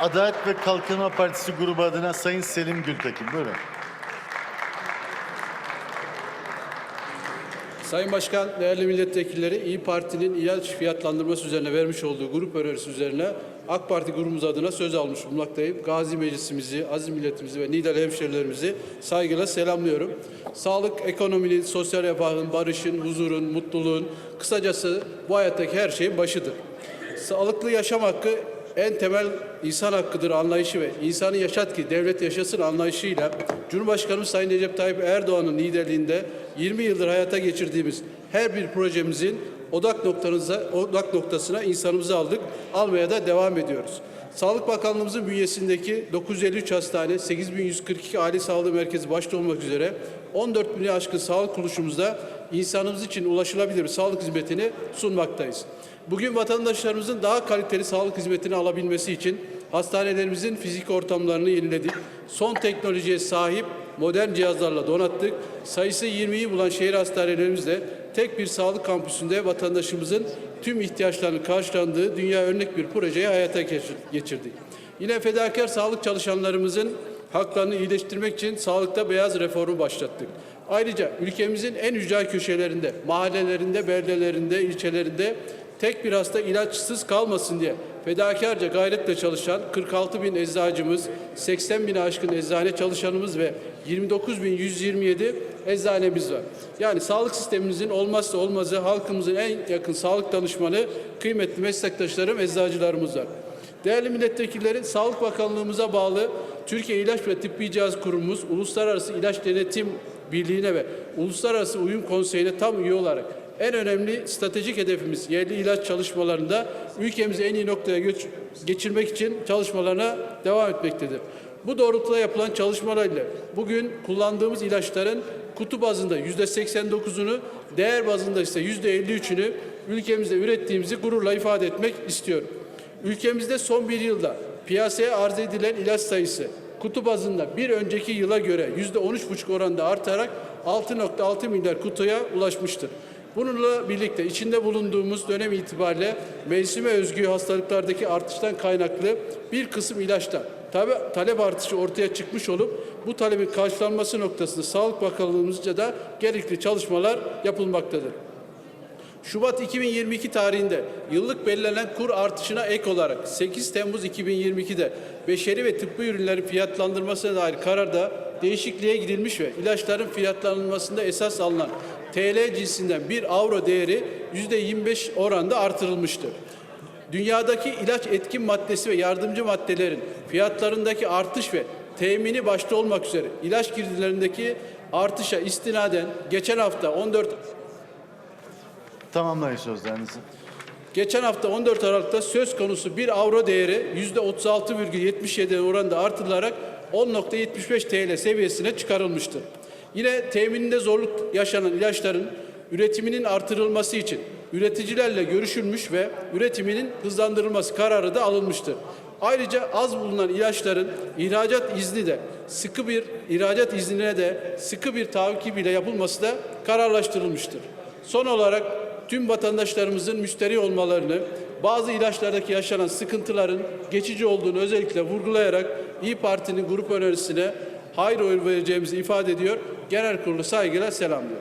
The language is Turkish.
Adalet ve Kalkınma Partisi grubu adına Sayın Selim Gültekin. Buyurun. Sayın Başkan, değerli milletvekilleri, İyi Parti'nin ilaç fiyatlandırması üzerine vermiş olduğu grup önerisi üzerine AK Parti grubumuz adına söz almış bulunmaktayım. Gazi Meclisimizi, aziz milletimizi ve Niğdeli hemşerilerimizi saygıyla selamlıyorum. Sağlık, ekonominin, sosyal refahın, barışın, huzurun, mutluluğun, kısacası bu hayattaki her şeyin başıdır. Sağlıklı yaşam hakkı en temel insan hakkıdır anlayışı ve insanı yaşat ki devlet yaşasın anlayışıyla Cumhurbaşkanımız Sayın Recep Tayyip Erdoğan'ın liderliğinde 20 yıldır hayata geçirdiğimiz her bir projemizin odak noktanıza, odak noktasına insanımızı aldık, almaya da devam ediyoruz. Sağlık Bakanlığımızın bünyesindeki 953 hastane, 8142 aile sağlığı merkezi başta olmak üzere 14 bini aşkın sağlık kuruluşumuzda insanımız için ulaşılabilir sağlık hizmetini sunmaktayız. Bugün vatandaşlarımızın daha kaliteli sağlık hizmetini alabilmesi için hastanelerimizin fizik ortamlarını yeniledik. Son teknolojiye sahip modern cihazlarla donattık. Sayısı 20'yi bulan şehir hastanelerimizde tek bir sağlık kampüsünde vatandaşımızın tüm ihtiyaçlarını karşılandığı dünya örnek bir projeyi hayata geçir- geçirdik. Yine fedakar sağlık çalışanlarımızın haklarını iyileştirmek için sağlıkta beyaz reformu başlattık. Ayrıca ülkemizin en ücra köşelerinde, mahallelerinde, beldelerinde, ilçelerinde tek bir hasta ilaçsız kalmasın diye fedakarca gayretle çalışan 46 bin eczacımız, 80 bin aşkın eczane çalışanımız ve 29 bin 127 eczanemiz var. Yani sağlık sistemimizin olmazsa olmazı halkımızın en yakın sağlık danışmanı kıymetli meslektaşlarım, eczacılarımız var. Değerli milletvekilleri, Sağlık Bakanlığımıza bağlı Türkiye İlaç ve Tıbbi Cihaz Kurumumuz, Uluslararası İlaç Denetim Birliği'ne ve Uluslararası Uyum Konseyi'ne tam üye olarak en önemli stratejik hedefimiz yerli ilaç çalışmalarında ülkemizi en iyi noktaya göç- geçirmek için çalışmalarına devam etmektedir. Bu doğrultuda yapılan çalışmalarla bugün kullandığımız ilaçların kutu bazında yüzde 89'unu, değer bazında ise yüzde 53'ünü ülkemizde ürettiğimizi gururla ifade etmek istiyorum. Ülkemizde son bir yılda piyasaya arz edilen ilaç sayısı kutu bazında bir önceki yıla göre yüzde 13,5 oranda artarak 6.6 milyar kutuya ulaşmıştır. Bununla birlikte içinde bulunduğumuz dönem itibariyle mevsime özgü hastalıklardaki artıştan kaynaklı bir kısım ilaçta tabi talep artışı ortaya çıkmış olup bu talebin karşılanması noktasında Sağlık Bakanlığımızca da gerekli çalışmalar yapılmaktadır. Şubat 2022 tarihinde yıllık belirlenen kur artışına ek olarak 8 Temmuz 2022'de beşeri ve tıbbi ürünlerin fiyatlandırmasına dair kararda değişikliğe gidilmiş ve ilaçların fiyatlandırmasında esas alınan TL cinsinden 1 avro değeri %25 oranda artırılmıştır. Dünyadaki ilaç etkin maddesi ve yardımcı maddelerin fiyatlarındaki artış ve temini başta olmak üzere ilaç girdilerindeki artışa istinaden geçen hafta 14 Tamamlayın sözlerinizi. Geçen hafta 14 Aralık'ta söz konusu 1 avro değeri %36,77 oranında artırılarak 10.75 TL seviyesine çıkarılmıştır. Yine temininde zorluk yaşanan ilaçların üretiminin artırılması için üreticilerle görüşülmüş ve üretiminin hızlandırılması kararı da alınmıştır. Ayrıca az bulunan ilaçların ihracat izni de sıkı bir ihracat iznine de sıkı bir takip ile yapılması da kararlaştırılmıştır. Son olarak tüm vatandaşlarımızın müşteri olmalarını, bazı ilaçlardaki yaşanan sıkıntıların geçici olduğunu özellikle vurgulayarak İyi Parti'nin grup önerisine hayır oy vereceğimizi ifade ediyor. Genel kurulu saygıyla selamlıyor.